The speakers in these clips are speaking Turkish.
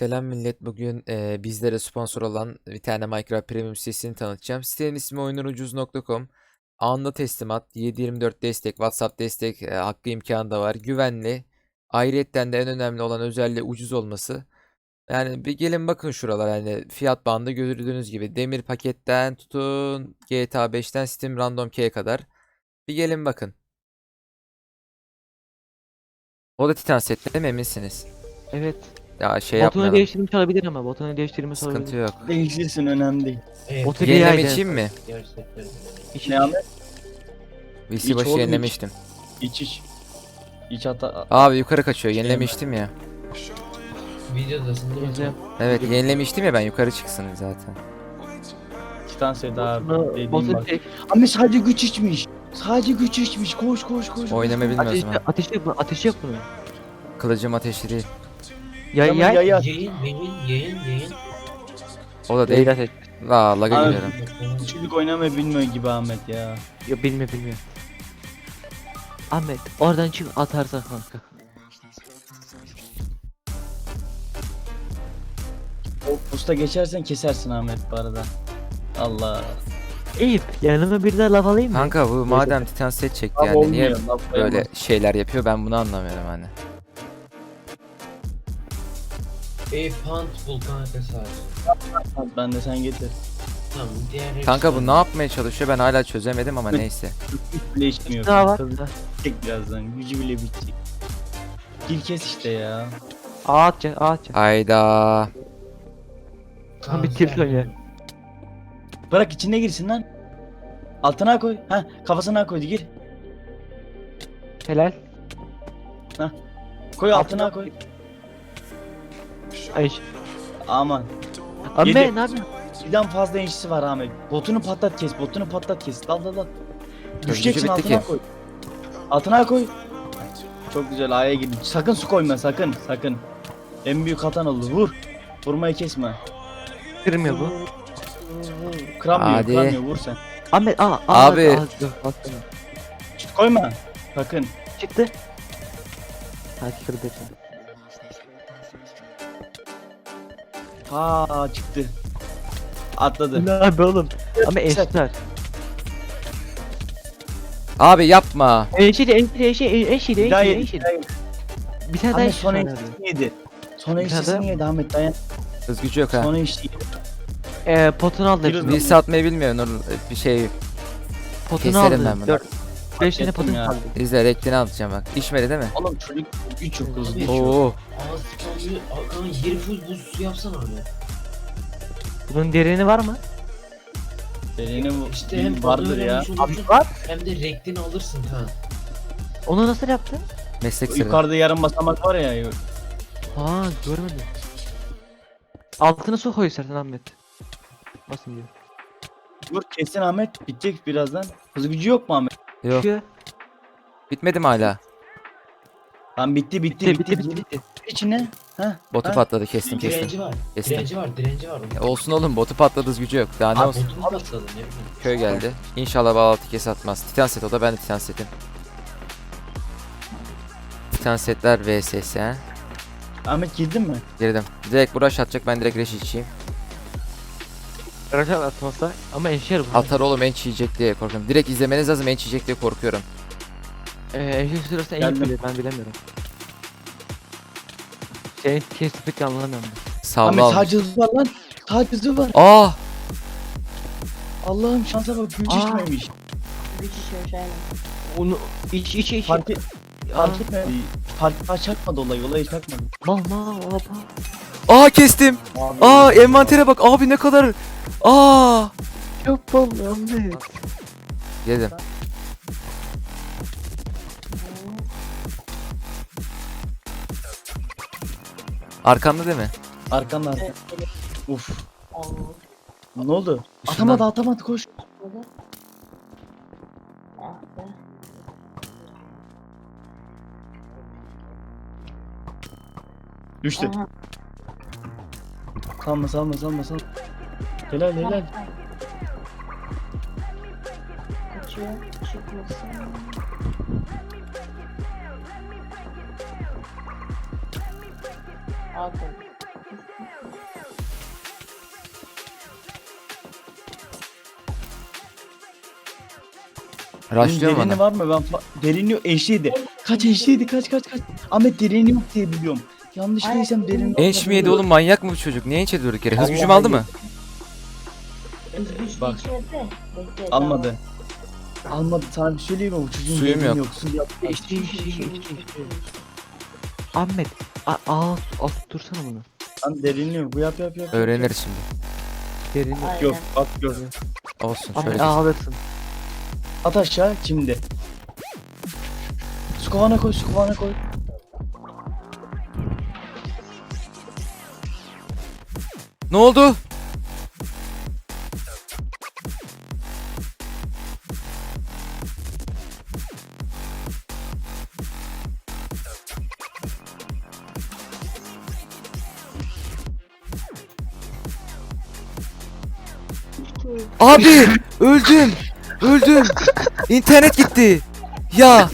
Selam millet. Bugün eee, bizlere sponsor olan bir tane Minecraft Premium sitesini tanıtacağım. Sitenin ismi oyunurucuz.com. Anında teslimat, 7/24 destek, WhatsApp destek eee, hakkı imkanı da var. Güvenli. Ayrıyetten de en önemli olan özelliği ucuz olması. Yani bir gelin bakın şuralar yani fiyat bandı gördüğünüz gibi demir paketten tutun GTA 5'ten Steam Random Key'e kadar. Bir gelin bakın. O da Titan set değil mi eminsiniz? Evet. Ya şey Botunu yapmayalım. değiştirmiş olabilir ama botunu değiştirmiş Sıkıntı olabilir. yok. Değiştirsin önemli değil. Evet, Botu Yenileme geri için mi? gerçekten. İç, Ne Ahmet? VC Hiç başı oğlum, hiç. yenilemiştim. İç iç. İç hata. Abi yukarı kaçıyor. Yenilemiştim ya. Videodasın değil mi? Evet yenilemiştim ya ben yukarı çıksın zaten. Botunu, dediğim botunu bak. tek. Ahmet sadece güç içmiş. Sadece güç içmiş. Koş koş koş. Oynama bilmiyoruz Ateşi, mu? ateşi yok mu? Ateşi yok mu? Kılıcım ateşli değil. Ya Tamam, ya. ya, ya. Yayın, yayın, yayın, yayın. O da Değil değil. ateş. La laga Abi. giriyorum. Çocuk oynamayı bilmiyor gibi Ahmet ya. Yok bilmiyor bilmiyor. Ahmet oradan çık atarsan kanka. O usta geçersen kesersin Ahmet bu arada. Allah. Eyüp yanıma bir daha laf alayım mı? Kanka bu madem Titan set çekti yani niye olmuyor, laf böyle koyamaz. şeyler yapıyor ben bunu anlamıyorum hani. E pant bul kanka sadece. Ben de sen getir. Tamam diğer Kanka bu hepsi- ne yapmaya çalışıyor ben hala çözemedim ama neyse. Güç bile içmiyor. Daha var. Kız bitecek birazdan. Gücü bile bitecek. Gir kes işte ya. Ağ atacak ağ atacak. Ayda. Tam bir tilt oynuyor. Bırak içine girsin lan. Altına koy. Ha kafasına koydu gir. Helal. Koy altına Altına- koy. Ay. Aman. Ahmet Yedi. ne yapıyorsun? Birden fazla enişsi var Ahmet. Botunu patlat kes, botunu patlat kes. Dal dal dal. Düşeceksin bitti altına ki. koy. Altına koy. Çok güzel A'ya girdin. Sakın su koyma sakın sakın. En büyük hatan oldu. Vur. Vurmayı kesme. Kırmıyor bu. Kıramıyor, Hadi. kıramıyor. Vur sen. Ahmet aa. aa Abi. aa, dur, baksana. Şut koyma. Sakın. Çıktı. Hadi kırdı. Ha çıktı. Atladı. Ne abi oğlum? Ama eşitler. Abi yapma. Eşit eşit eşit eşit Bir daha yedi. eşit. bir daha yedi. Bir tane daha Ahmet eşit son var yedi. Son Bir tane yedi Ahmet dayan. Hız gücü yok ha. Son enişteyi yedi. Ee, potunu aldı Biraz hepsini. Birisi atmayı bilmiyor Nur bir şey. Potunu keserim ben bunu. 4 5 tane ettim potunu ya. aldı. İzle rektini atacağım bak. İçmedi değil mi? Oğlum çocuk güç çok hızlı Abi. geçiyor. Oo. Kanka yeri full buz su yapsana abi. Bunun derini var mı? Derine bu İşte hem vardır ya. olursun, var. Hem de rektini alırsın ha. Onu nasıl yaptın? Meslek sırrı. Yukarıda yarım basamak var ya. Aa görmedim. Altına su koy istersen Ahmet. Nasıl diyor? Dur kesin Ahmet bitecek birazdan. Hız gücü yok mu Ahmet? Yok. Şu. Bitmedi mi hala? Lan bitti bitti Bitti bitti. bitti bitti. bitti. İçine. Ha? Botu ha? patladı kestim kestim. Direnci var. Kestim. Direnci var, direnci var. Ya olsun oğlum botu patladı gücü yok. Daha ne Abi olsun? botunu patladı ne bileyim. Köy geldi. İnşallah bağlantı kes atmaz. Titan set o da ben de Titan setim. Titan setler vs ha. Ahmet girdin mi? Girdim. Direkt brush atacak ben direkt reş içeyim. Raşat atmazsa ama eşer bu. Atar oğlum enç yiyecek diye korkuyorum. Direkt izlemeniz lazım enç yiyecek diye korkuyorum. Ee, eşer sırası en iyi Geldim. bilir ben bilemiyorum. Senin kestik anlamıyorum. ben. Sağlı Ahmet sadece hızı var lan. Sadece hızı var. Aa! Allah'ım şansa bak güç Aa. içmemiş. Güç içiyormuş aynen. Onu iç iç iç. Fark, et, fark etmedi. Fark, fark çakmadı olay. Olay çakmadı. Mal mal mal. Aa kestim. Abi, Aa envantere bak abi ne kadar. Aa! Çok bol Ahmet. Yedim. Arkanda değil mi? Arkanda. Uf. Ne oldu? Atamadı atamadı koş. Düştü. Aha. Salma salma salma salma. Helal helal. Kaçıyor. Çıkmasın. Aferin. Rushlıyorum Derini bana. var mı? Ben fa- derini yok. Eşliydi. Kaç eşliydi? Kaç kaç kaç. Ahmet derini yok diye biliyorum. Yanlış değilsem derini Enç mi yedi oğlum manyak mı bu çocuk? Niye enç durduk yere? Hız Allah gücüm aldı mı? Bak. Almadı. Almadı. Şey söyleyeyim mi? Bu çocuğun Suyum derini yok. Su yap. İşte işte işte işte. Ahmet. Aa al dursana bunu. Lan derini yok. Bu yap yap yap. Öğreniriz şimdi. Derini. Aynen. Yok bak yok. Olsun şöyle. Ahmet bir- ağlarsın. At aşağı şimdi. Su kovana koy, su kovana koy. Ne oldu? Abi öldüm. Öldüm. İnternet gitti. Ya.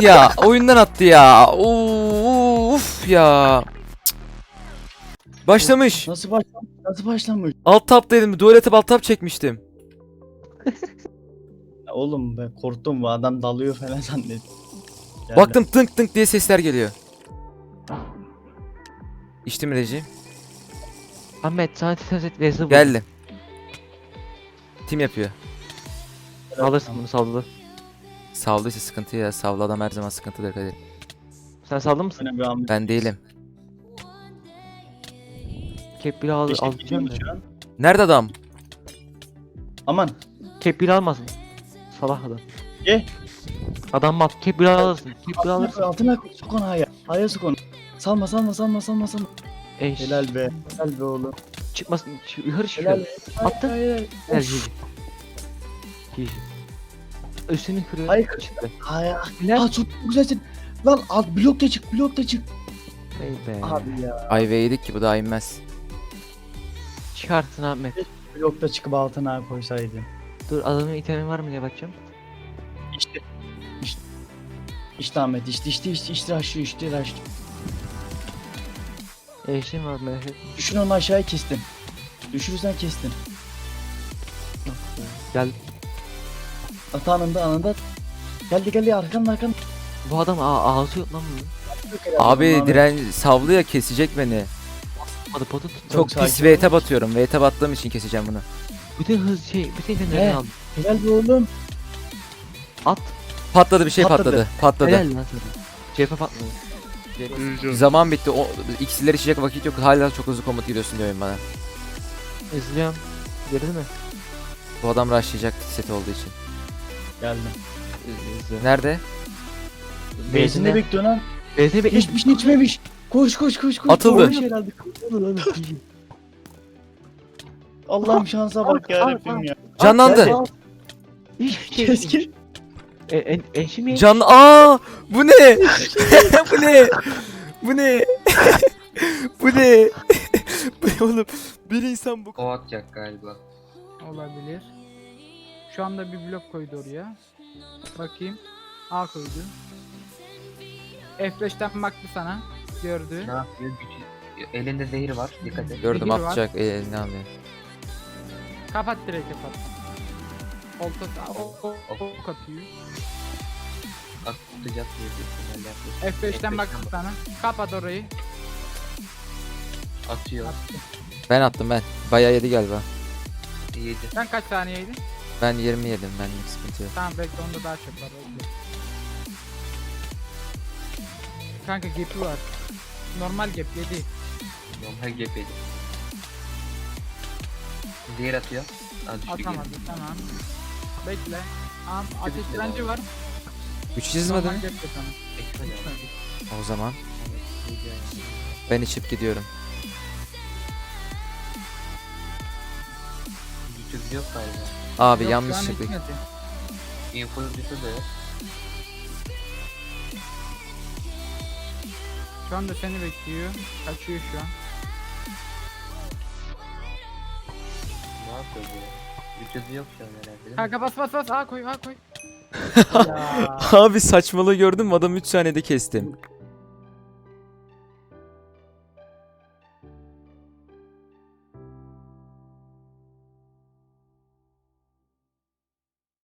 Ya oyundan attı ya. Uf ya. Başlamış. Nasıl başlamış? Nasıl başlamış? Alt tap dedim. Tuvalete alt tap çekmiştim. Ya oğlum ben korktum bu adam dalıyor falan zannettim. Geldi. Baktım tınk tınk diye sesler geliyor. İçti mi Reci? Ahmet sana titaz et vezir vur. Geldim. Tim yapıyor. Alırsın bunu salladı. Savdıysa sıkıntı ya. Savlı adam her zaman sıkıntıdır Kadir. Sen saldın mısın? Sana bir Ahmet. Ben değilim. Kep bile al Beşik al gidiyor mu diyeceğim de. şu an? Nerede adam? Aman. Kep bile almasın. Salak adam. Ye. Adam mat kep bile alırsın. Kep bile Altına koy, alırsın. altına koy. Sok onu haya. Haya sok onu. Salma salma salma salma salma. Eş. Helal be. Helal be oğlum. Çıkmasın. Şu- Yukarı Helal çıkıyor. be. Attın. Hayır, hayır. Of. Cici. Üstünü kırıyor. Hayır. Çıktı. Hayır. Helal. Aa çok güzelsin. Lan alt blok da çık blok da çık. Vay be. Abi ya. Ayve yedik ki bu daha inmez. Çıkartsın Ahmet. Blok da çıkıp altına koysaydın. Dur adamın itemi var mı diye bakacağım. İşte. İşte. İşte Ahmet işte işte işte işte aşağı işte aşağı. Eşim var etme. Düşün onu aşağıya kestin. Düşürürsen kestin. Gel. At anında anında. Geldi geldi arkanda arkanda. Bu adam aa, ağzı yok lan bunun. Abi Ahmet. diren savlı ya kesecek beni. Hadi potu tut. Çok pis. VT batıyorum. VT battığım için keseceğim bunu. Bütün hız şey, bütün itemlerini He. aldım. Helal be oğlum. At. Patladı bir şey Patladı. patladı. Patladı. Helal lan sana. Cephe patladı. Zaman bitti. O, iksirler içecek vakit yok. Hala çok hızlı komut gidiyorsun diyor oyun bana. İzliyorum. Gördün mü? Bu adam rushlayacak set olduğu için. Geldim. İzle. Nerede? Benzinde bekliyor lan. Beyzine bekle. Hiçbir şey içmemiş. Koş koş koş koş. Atıldı. Koş herhalde. Allah'ım şansa bak ya Rabbim ya. Canlandı. Şey. Keskin. E, en, eşim ye. Can Aa bu ne? bu ne? Bu ne? bu ne? bu ne oğlum? Bir insan bu O atacak galiba. Olabilir. Şu anda bir blok koydu oraya. Bakayım. A koydu. F5'ten baktı sana. Gördü. Ne yapıyor? Elinde zehir var. Dikkat et. gördüm Zehir var. atacak eline almıyor. Kapat direkt kapat. Olta o, o, ok atıyor. Atacak diye büyük ihtimalle yapıyor. F5'ten baktı sana. Kapat orayı. Atıyor. Attı. Ben attım ben. Bayağı yedi galiba. Yedi. Sen kaç saniyeydin? Ben 20 yedim. Benlik sıkıntı yok. Tamam bekle onda daha çok var. Bekle. Kanka gap'i var. Normal gap 7. Normal GP'di. Zehir atıyor. Aa, düştü geri. Atamadı tamam. Bekle. Am ateş direnci abi. var. 3 çizmedi Normal mi? gap de ya. O zaman Evet, iyiydi yani. ben içip gidiyorum. Gücü yok galiba. Abi Yok, şu an yanlışlıkla. bitmedi. Info gücü de yok. Şu anda seni bekliyor. Kaçıyor şu an. Ne yapıyor bu? Gücü yok şu an herhalde değil mi? Kanka bas bas bas. A koy A koy. ya. Abi saçmalığı gördün mü? Adamı 3 saniyede kestim.